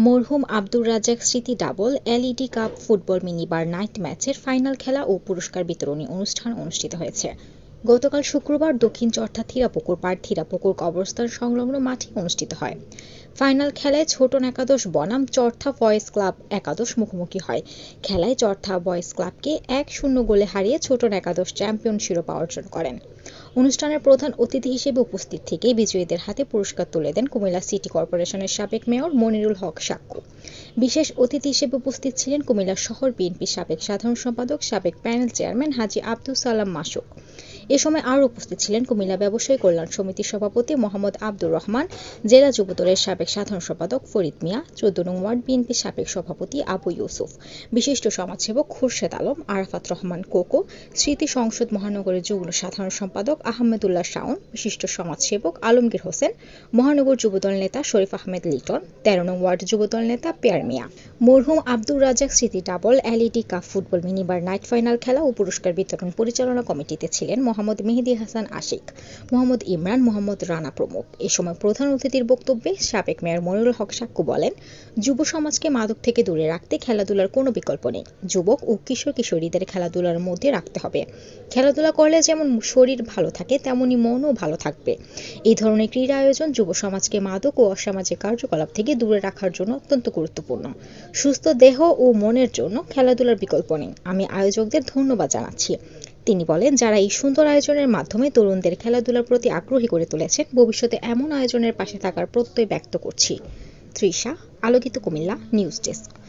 মরহুম আব্দুর রাজ্জাক স্মৃতি double, LED cup football minibar night ম্যাচের ফাইনাল খেলা ও পুরস্কার বিতরণী অনুষ্ঠান অনুষ্ঠিত হয়েছে। গতকাল শুক্রবার দক্ষিণ চর্থা থিরাপুকুর পাড় থিরাপুকুর কবরস্থান সংলগ্ন মাঠে অনুষ্ঠিত হয়। ফাইনাল খেলায় ছোটন একাদশ, বনাম চর্থা বয়েজ ক্লাব একাদশ মুখোমুখি হয়। খেলায় চর্থা বয়েজ ক্লাবকে এক শূন্য গোলে হারিয়ে ছোটন একাদশ চ্যাম্পিয়ন শিরোপা অর্জন করেন। অনুষ্ঠানের প্রধান অতিথি হিসেবে উপস্থিত থেকে বিজয়ীদের হাতে পুরস্কার তুলে দেন কুমিল্লা সিটি কর্পোরেশনের সাবেক মেয়র মনিরুল হক সাক্কু। বিশেষ অতিথি হিসেবে উপস্থিত ছিলেন কুমিল্লা শহর বিএনপির সাবেক সাধারণ সম্পাদক, সাবেক প্যানেল চেয়ারম্যান হাজি আব্দুল সালাম মাসুক। এ সময় আরও উপস্থিত ছিলেন কুমিল্লা ব্যবসায়ী কল্যাণ সমিতির সভাপতি মোহাম্মদ আব্দুর রহমান, জেলা যুবদলের সাবেক সাধারণ সম্পাদক ফরিদ মিয়া, চোদ্দ নং ওয়ার্ড বিএনপির সাবেক সভাপতি আবু ইউসুফ, বিশিষ্ট সমাজসেবক খুরশেদ আলম, আরাফাত রহমান কোকো, স্মৃতি সংসদ মহানগরের যুগ্ম সাধারণ সম্পাদক আহমেদুল্লাহ শাওন, বিশিষ্ট সমাজসেবক আলমগীর হোসেন, মহানগর যুবদল নেতা শরীফ আহমেদ লিটন, তেরো নং ওয়ার্ড যুবদল নেতা পেয়ার মিয়া, মরহুম আব্দুর রাজাক স্মৃতি double LED cup football minibar night final খেলা ও পুরস্কার বিতরণ পরিচালনা কমিটিতে ছিলেন মোহাম্মদ মেহেদি হাসান আশিক, মোহাম্মদ ইমরান, মোহাম্মদ রানা প্রমুখ। এ সময় প্রধান অতিথির বক্তব্যে সাবেক মেয়র মনিরুল হক সাক্কু বলেন, যুব সমাজকে মাদক থেকে দূরে রাখতে খেলাধুলার কোনো বিকল্প নেই। যুবক ও কিশোর কিশোরীদের খেলাধুলার মধ্যে রাখতে হবে। খেলাধুলা করলে যেমন শরীর ভালো থাকে, তেমনি মনও ভালো থাকবে। এই ধরনের ক্রীড়া আয়োজন যুব সমাজকে মাদক ও অসামাজিক কার্যকলাপ থেকে দূরে রাখার জন্য অত্যন্ত গুরুত্বপূর্ণ। সুস্থ দেহ ও মনের জন্য খেলাধুলার বিকল্প নেই। আমি আয়োজকদের ধন্যবাদ জানাচ্ছি। তিনি বলেন, যারা এই সুন্দর আয়োজনের মাধ্যমে তরুণদের খেলাধুলার প্রতি আগ্রহী করে তুলেছেন, ভবিষ্যতে এমন আয়োজনের পাশে থাকার প্রত্যয় ব্যক্ত করছি। তৃষা আলোকিত কুমিল্লা, নিউজ ডেস্ক।